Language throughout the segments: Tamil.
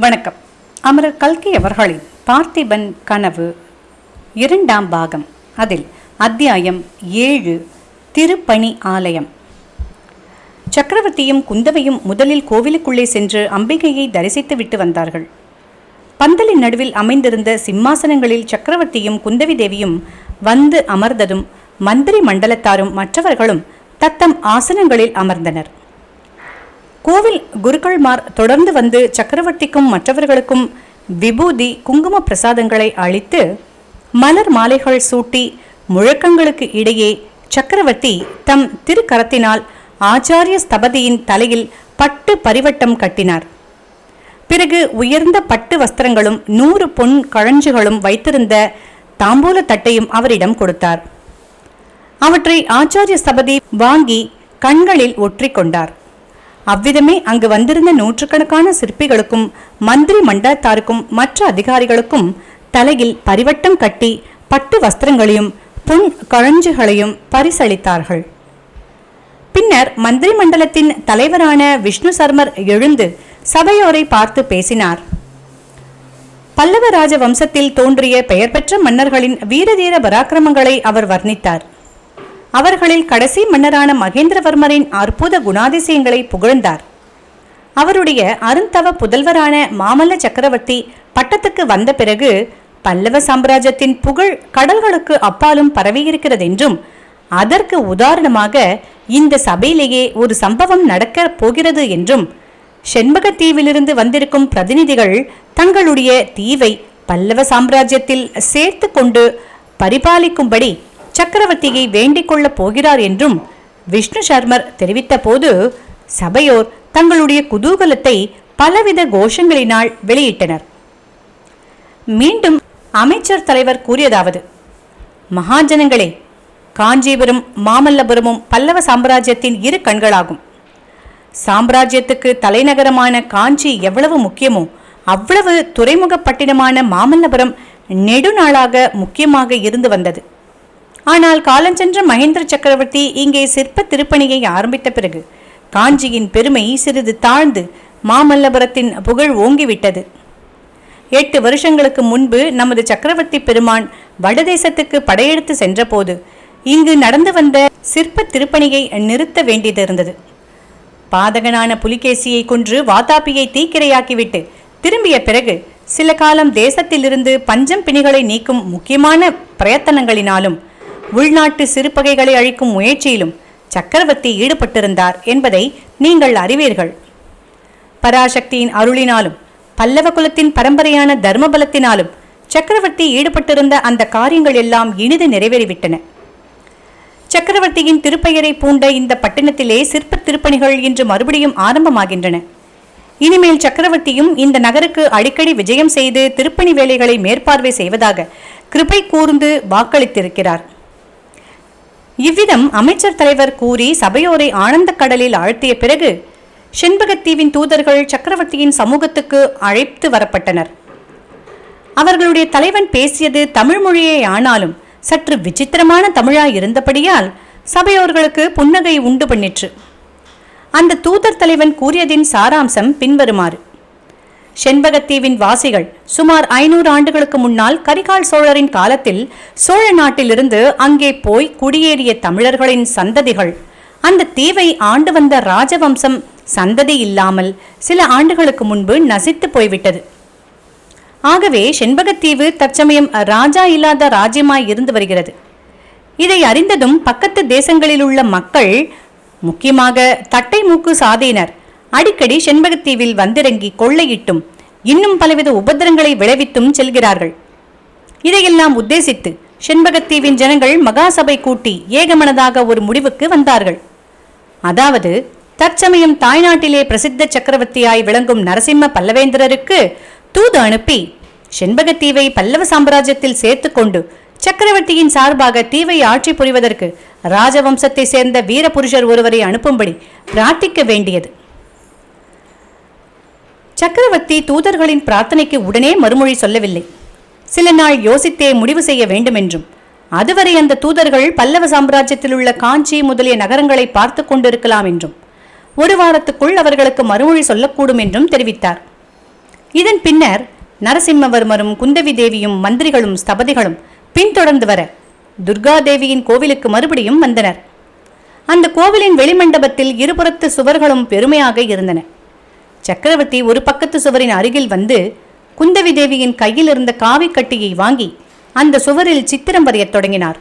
வணக்கம். அமரர் கல்கி அவர்களின் பார்த்திபன் கனவு இரண்டாம் பாகம். அதில் அத்தியாயம் ஏழு திருப்பணி ஆலயம். சக்கரவர்த்தியும் குந்தவையும் முதலில் கோவிலுக்குள்ளே சென்று அம்பிகையை தரிசித்து விட்டு வந்தார்கள். பந்தலின் நடுவில் அமைந்திருந்த சிம்மாசனங்களில் சக்கரவர்த்தியும் குந்தவி தேவியும் வந்து அமர்ந்ததும் மந்திரி மண்டலத்தாரும் மற்றவர்களும் தத்தம் ஆசனங்களில் அமர்ந்தனர். கோவில் குருக்கள்மார் தொடர்ந்து வந்து சக்கரவர்த்திக்கும் மற்றவர்களுக்கும் விபூதி குங்கும பிரசாதங்களை அளித்து மலர் மாலைகள் சூட்டி முழக்கங்களுக்கு இடையே சக்கரவர்த்தி தம் திருக்கரத்தினால் ஆச்சாரிய ஸ்தபதியின் தலையில் பட்டு பரிவட்டம் கட்டினார். பிறகு உயர்ந்த பட்டு வஸ்திரங்களும் நூறு பொன் கழஞ்சுகளும் வைத்திருந்த தாம்பூல தட்டையும் அவரிடம் கொடுத்தார். அவற்றை ஆச்சாரிய ஸ்தபதி வாங்கி கண்களில் ஒற்றிக் கொண்டார். அவ்விதமே அங்கு வந்திருந்த நூற்றுக்கணக்கான சிற்பிகளுக்கும் மந்திரி மண்டலத்தாருக்கும் மற்ற அதிகாரிகளுக்கும் தலையில் பரிவட்டம் கட்டி பட்டு வஸ்திரங்களையும் புன் கழஞ்சுகளையும் பரிசளித்தார்கள். பின்னர் மந்திரி மண்டலத்தின் தலைவரான விஷ்ணு சர்மர் எழுந்து சபையோரை பார்த்து பேசினார். பல்லவ ராஜ வம்சத்தில் தோன்றிய பெயர் பெற்ற மன்னர்களின் வீரதீர பராக்கிரமங்களை அவர் வர்ணித்தார். அவர்களில் கடைசி மன்னரான மகேந்திரவர்மரின் அற்புத குணாதிசயங்களை புகழ்ந்தார். அவருடைய அருந்தவ புதல்வரான மாமல்ல சக்கரவர்த்தி பட்டத்துக்கு வந்த பிறகு பல்லவ சாம்ராஜ்யத்தின் புகழ் கடல்களுக்கு அப்பாலும் பரவியிருக்கிறதென்றும் அதற்கு உதாரணமாக இந்த சபையிலேயே ஒரு சம்பவம் நடக்கப் போகிறது என்றும் செண்பகத்தீவிலிருந்து வந்திருக்கும் பிரதிநிதிகள் தங்களுடைய தீவை பல்லவ சாம்ராஜ்யத்தில் சேர்த்து கொண்டு பரிபாலிக்கும்படி சக்கரவர்த்தியை வேண்டிக் கொள்ளப் போகிறார் என்றும் விஷ்ணு சர்மர் தெரிவித்த போது சபையோர் தங்களுடைய குதூகலத்தை பலவித கோஷங்களினால் வெளியிட்டனர். மீண்டும் அமைச்சர் தலைவர் கூறியதாவது மகாஜனங்களே காஞ்சிபுரம் மாமல்லபுரமும் பல்லவ சாம்ராஜ்யத்தின் இரு கண்களாகும். சாம்ராஜ்யத்துக்கு தலைநகரமான காஞ்சி எவ்வளவு முக்கியமோ அவ்வளவு துறைமுகப்பட்டினமான மாமல்லபுரம் நெடுநாளாக முக்கியமாக இருந்து வந்தது. ஆனால் காலஞ்சென்ற மகேந்திர சக்கரவர்த்தி இங்கே சிற்ப திருப்பணியை ஆரம்பித்த பிறகு காஞ்சியின் பெருமை சிறிது தாழ்ந்து மாமல்லபுரத்தின் புகழ் ஓங்கிவிட்டது. எட்டு வருஷங்களுக்கு முன்பு நமது சக்கரவர்த்தி பெருமான் வடதேசத்துக்கு படையெடுத்து சென்றபோது இங்கு நடந்து வந்த சிற்ப திருப்பணியை நிறுத்த வேண்டியதிருந்தது பாதகனான புலிகேசியை கொன்று வாதாபியை தீக்கிரையாக்கிவிட்டு திரும்பிய பிறகு சில காலம் தேசத்திலிருந்து பஞ்சம் பிணிகளை நீக்கும் முக்கியமான பிரயத்தனங்களினாலும் உள்நாட்டு சிறுபகைகளை அழிக்கும் முயற்சியிலும் சக்கரவர்த்தி ஈடுபட்டிருந்தார் என்பதை நீங்கள் அறிவீர்கள். பராசக்தியின் அருளினாலும் பல்லவ குலத்தின் பரம்பரையான தர்மபலத்தினாலும் சக்கரவர்த்தி ஈடுபட்டிருந்த அந்த காரியங்கள் எல்லாம் இனிது நிறைவேறிவிட்டன. சக்கரவர்த்தியின் திருப்பெயரை பூண்ட இந்த பட்டணத்திலே சிற்ப திருப்பணிகள் இன்று மறுபடியும் ஆரம்பமாகின்றன. இனிமேல் சக்கரவர்த்தியும் இந்த நகருக்கு அடிக்கடி விஜயம் செய்து திருப்பணி வேலைகளை மேற்பார்வை செய்வதாக கிருபை கூர்ந்து வாக்களித்திருக்கிறார். இவ்விதம் அமைச்சர் தலைவர் கூறி சபையோரை ஆனந்த கடலில் ஆழ்த்திய பிறகு செண்பகத்தீவின் தூதர்கள் சக்கரவர்த்தியின் சமூகத்துக்கு அழைத்து வரப்பட்டனர். அவர்களுடைய தலைவன் பேசியது தமிழ் மொழியே ஆனாலும் சற்று விசித்திரமான தமிழாய் இருந்தபடியால் சபையோர்களுக்கு புன்னகை உண்டு பண்ணிற்று. அந்த தூதர் தலைவன் கூறியதின் சாராம்சம் பின்வருமாறு. செண்பகத்தீவின் வாசிகள் சுமார் ஐநூறு ஆண்டுகளுக்கு முன்னால் கரிகால் சோழரின் காலத்தில் சோழ நாட்டிலிருந்து அங்கே போய் குடியேறிய தமிழர்களின் சந்ததிகள். அந்த தீவை ஆண்டு வந்த ராஜவம்சம் சந்ததி இல்லாமல் சில ஆண்டுகளுக்கு முன்பு நசித்து போய்விட்டது. ஆகவே செண்பகத்தீவு தற்சமயம் ராஜா இல்லாத ராஜ்யமாய் இருந்து வருகிறது. இதை அறிந்ததும் பக்கத்து தேசங்களில் உள்ள மக்கள் முக்கியமாக தட்டை மூக்கு சாதியினர் அடிக்கடி செண்பகத்தீவில் வந்திறங்கி கொள்ளையிட்டும் இன்னும் பலவித உபத்திரங்களை விளைவித்தும் செல்கிறார்கள். இதையெல்லாம் உத்தேசித்து செண்பகத்தீவின் ஜனங்கள் மகாசபை கூட்டி ஏகமனதாக ஒரு முடிவுக்கு வந்தார்கள். அதாவது தற்சமயம் தாய்நாட்டிலே பிரசித்த சக்கரவர்த்தியாய் விளங்கும் நரசிம்ம பல்லவேந்திரருக்கு தூது அனுப்பி செண்பகத்தீவை பல்லவ சாம்ராஜ்யத்தில் சேர்த்துக்கொண்டு சக்கரவர்த்தியின் சார்பாக தீவை ஆட்சி புரிவதற்கு ராஜவம்சத்தை சேர்ந்த வீரபுருஷர் ஒருவரை அனுப்பும்படி பிரார்த்திக்க வேண்டியது. சக்கரவர்த்தி தூதர்களின் பிரார்த்தனைக்கு உடனே மறுமொழி சொல்லவில்லை. சில நாள் யோசித்தே முடிவு செய்ய வேண்டும் என்றும் அதுவரை அந்த தூதர்கள் பல்லவ சாம்ராஜ்யத்தில் உள்ள காஞ்சி முதலிய நகரங்களை பார்த்து கொண்டிருக்கலாம் என்றும் ஒரு வாரத்துக்குள் அவர்களுக்கு மறுமொழி சொல்லக்கூடும் என்றும் தெரிவித்தார். இதன் பின்னர் நரசிம்மவர்மரும் குந்தவி தேவியும் மந்திரிகளும் ஸ்தபதிகளும் பின்தொடர்ந்து வர துர்காதேவியின் கோவிலுக்கு மறுபடியும் வந்தனர். அந்த கோவிலின் வெளிமண்டபத்தில் இருபுறத்து சுவர்களும் பெருமையாக இருந்தன. சக்கரவர்த்தி ஒரு பக்கத்து சுவரின் அருகில் வந்து குந்தவி தேவியின் கையில் இருந்த காவி கட்டியை வாங்கி அந்த சுவரில் சித்திரம் வரையத் தொடங்கினார்.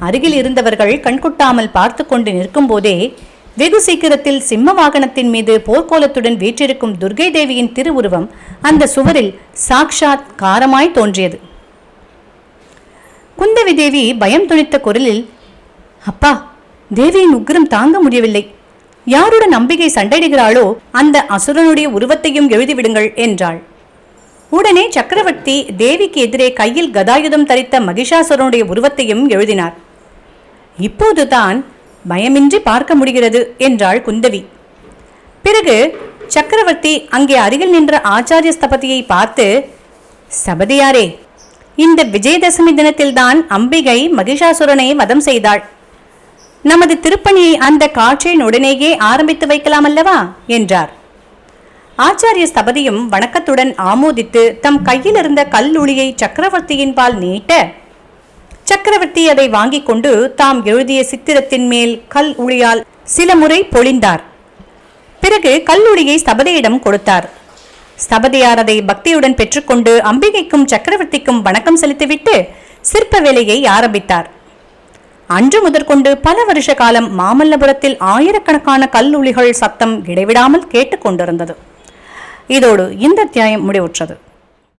அருகில் இருந்தவர்கள் கண்கொட்டாமல் பார்த்து கொண்டு நிற்கும்போதே வெகு சீக்கிரத்தில் சிம்ம வாகனத்தின் மீது போர்க்கோலத்துடன் வீற்றிருக்கும் துர்கை தேவியின் திருவுருவம் அந்த சுவரில் சாக்ஷாத் காரமாய் தோன்றியது. குந்தவி தேவி பயம் துணித்த குரலில் அப்பா தேவியின் உக்கிரம் தாங்க முடியவில்லை. யாருடன் அம்பிகை சண்டையிடுகிறாளோ அந்த அசுரனுடைய உருவத்தையும் எழுதிவிடுங்கள் என்றாள். உடனே சக்கரவர்த்தி தேவிக்கு எதிரே கையில் கதாயுதம் தரித்த மகிஷாசுரனுடைய உருவத்தையும் எழுதினார். இப்போதுதான் பயமின்றி பார்க்க முடிகிறது என்றாள் குந்தவி. பிறகு சக்கரவர்த்தி அங்கே அருகில் நின்ற ஆச்சாரிய ஸ்தபதியை பார்த்து சபதியாரே இந்த விஜயதசமி தினத்தில்தான் அம்பிகை மகிஷாசுரனை வதம் செய்தாள். நமது திருப்பணியை அந்த காட்சியின் உடனேயே ஆரம்பித்து வைக்கலாம் அல்லவா என்றார். ஆச்சாரிய ஸ்தபதியும் வணக்கத்துடன் ஆமோதித்து தம் கையில் இருந்த கல்லுளியை சக்கரவர்த்தியின் பால் நீட்ட சக்கரவர்த்தி அதை வாங்கிக் கொண்டு தாம் எழுதிய சித்திரத்தின் மேல் கல் உளியால் சில முறை பொழிந்தார். பிறகு கல்லுளியை ஸ்தபதியிடம் கொடுத்தார். ஸ்தபதியார் அதை பக்தியுடன் பெற்றுக்கொண்டு அம்பிகைக்கும் சக்கரவர்த்திக்கும் வணக்கம் செலுத்திவிட்டு சிற்ப வேலையை ஆரம்பித்தார். அன்று முதற்கொண்டு பல வருஷ காலம் மாமல்லபுரத்தில் ஆயிரக்கணக்கான கல்லுளிகள் சத்தம் இடைவிடாமல் கேட்டுக்கொண்டிருந்தது. இதோடு இந்த அத்தியாயம் முடிவுற்றது.